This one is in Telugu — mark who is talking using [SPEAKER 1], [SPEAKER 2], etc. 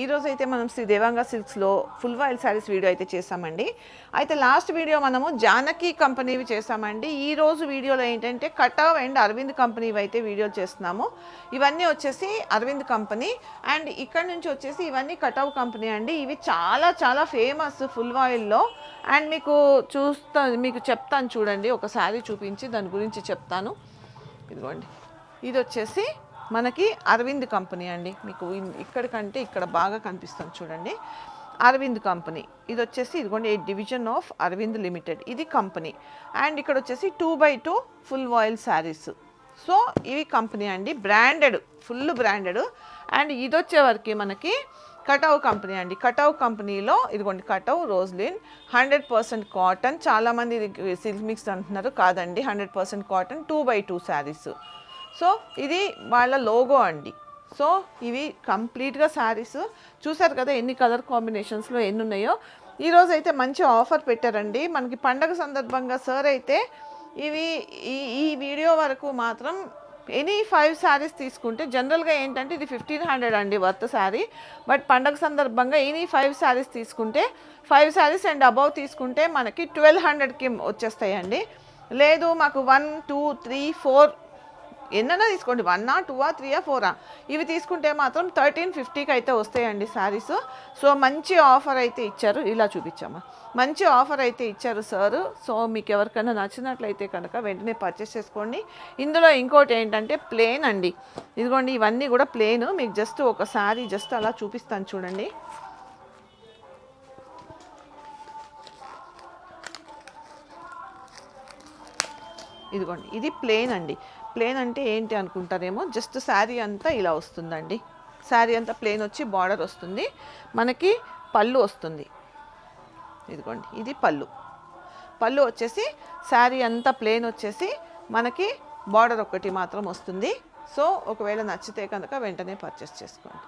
[SPEAKER 1] ఈరోజు అయితే మనం శ్రీ దేవాంగ సిల్క్స్లో ఫుల్ వైల్ శారీస్ వీడియో అయితే చేసామండి అయితే లాస్ట్ వీడియో మనము జానకి కంపెనీవి చేసామండి ఈరోజు వీడియోలో ఏంటంటే కటావ్ అండ్ అరవింద్ కంపెనీవి అయితే వీడియోలు చేస్తున్నాము. ఇవన్నీ వచ్చేసి అరవింద్ కంపెనీ అండ్ ఇక్కడ నుంచి వచ్చేసి ఇవన్నీ కటావ్ కంపెనీ అండి. ఇవి చాలా చాలా ఫేమస్ ఫుల్ వాయిల్లో అండ్ మీకు చూస్తా మీకు చెప్తాను చూడండి. ఒక శారీ చూపించి దాని గురించి చెప్తాను. ఇదిగోండి. ఇది వచ్చేసి మనకి అరవింద్ కంపెనీ అండి. మీకు ఇక్కడికంటే ఇక్కడ బాగా కనిపిస్తుంది చూడండి. అరవింద్ కంపెనీ. ఇది వచ్చేసి ఇదిగోండి a division of Arvind limited. ఇది కంపెనీ. అండ్ ఇక్కడ వచ్చేసి two by two full voile saris. So ఇవి కంపెనీ అండి. Branded full branded. అండ్ ఇది వచ్చేవరకు మనకి కటౌ కంపెనీ అండి. కటౌ కంపెనీలో ఇదిగోండి కటౌ రోజ్లిన్ హండ్రెడ్ పర్సెంట్ కాటన్. చాలామంది ఇది సిల్క్ మిక్స్ అంటున్నారు. కాదండి hundred percent cotton two by two saris. So ఇది వాళ్ళ లోగో అండి. సో ఇవి కంప్లీట్గా శారీస్ చూసారు కదా ఎన్ని కలర్ కాంబినేషన్స్లో ఎన్ని ఉన్నాయో ఈరోజు అయితే మంచి ఆఫర్ పెట్టారండి. మనకి పండగ సందర్భంగా సార్ అయితే ఇవి ఈ ఈ వీడియో వరకు మాత్రం ఎనీ ఫైవ్ శారీస్ తీసుకుంటే జనరల్గా ఏంటంటే ఇది ఫిఫ్టీన్ హండ్రెడ్ అండి వర్త్ శారీ. బట్ పండగ సందర్భంగా ఎనీ ఫైవ్ శారీస్ తీసుకుంటే ఫైవ్ శారీస్ అండ్ అబౌవ్ తీసుకుంటే మనకి ట్వెల్వ్ హండ్రెడ్కి వచ్చేస్తాయండి. లేదు మాకు వన్ టూ త్రీ ఫోర్ ఎన్నైనా తీసుకోండి. వన్నా టూవా త్రీయా ఫోరా ఇవి తీసుకుంటే మాత్రం థర్టీన్ ఫిఫ్టీకి అయితే వస్తాయండి శారీస్. సో మంచి ఆఫర్ అయితే ఇచ్చారు. ఇలా చూపించామా మంచి ఆఫర్ అయితే ఇచ్చారు సార్. సో మీకు ఎవరికైనా నచ్చినట్లయితే కనుక వెంటనే పర్చేస్ చేసుకోండి. ఇందులో ఇంకోటి ఏంటంటే ప్లేన్ అండి. ఇదిగోండి ఇవన్నీ కూడా ప్లేన్ మీకు జస్ట్ ఒక శారీ జస్ట్ అలా చూపిస్తాను చూడండి. ఇదిగోండి ఇది ప్లేన్ అండి. ప్లేన్ అంటే ఏంటి అనుకుంటారేమో జస్ట్ శారీ అంతా ఇలా వస్తుందండి. శారీ అంతా ప్లేన్ వచ్చి బార్డర్ వస్తుంది. మనకి పళ్ళు వస్తుంది. ఇదిగోండి ఇది పళ్ళు. పళ్ళు వచ్చేసి శారీ అంతా ప్లేన్ వచ్చేసి మనకి బార్డర్ ఒకటి మాత్రం వస్తుంది. సో ఒకవేళ నచ్చితే కనుక వెంటనే పర్చేస్ చేసుకోండి.